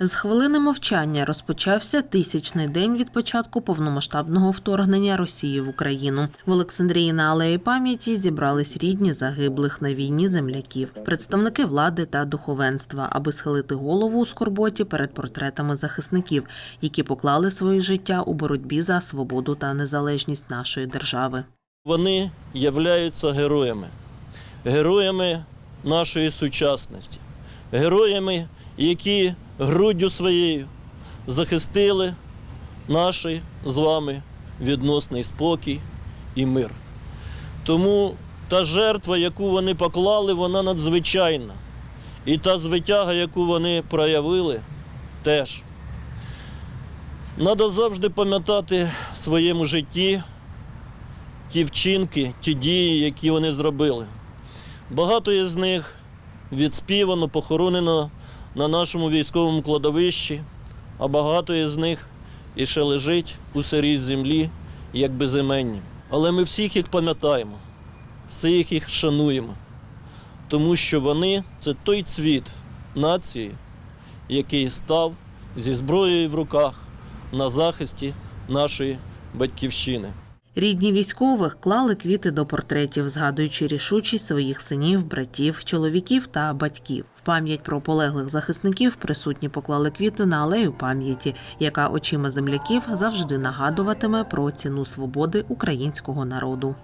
З хвилини мовчання розпочався тисячний день від початку повномасштабного вторгнення Росії в Україну. В Олександрії на алеї пам'яті зібрались рідні загиблих на війні земляків, представники влади та духовенства, аби схилити голову у скорботі перед портретами захисників, які поклали своє життя у боротьбі за свободу та незалежність нашої держави. Вони являються героями, героями нашої сучасності, героями, які груддю своєю захистили наш з вами відносний спокій і мир. Тому та жертва, яку вони поклали, вона надзвичайна. І та звитяга, яку вони проявили, теж. Треба завжди пам'ятати в своєму житті ті вчинки, ті дії, які вони зробили. Багато із них відспівано, похоронено на нашому військовому кладовищі, а багато із них і ще лежить у сирій землі, як безіменні. Але ми всіх їх пам'ятаємо, всіх їх шануємо, тому що вони це той цвіт нації, який став зі зброєю в руках на захисті нашої батьківщини. Рідні військових клали квіти до портретів, згадуючи рішучість своїх синів, братів, чоловіків та батьків. В пам'ять про полеглих захисників присутні поклали квіти на алею пам'яті, яка очима земляків завжди нагадуватиме про ціну свободи українського народу.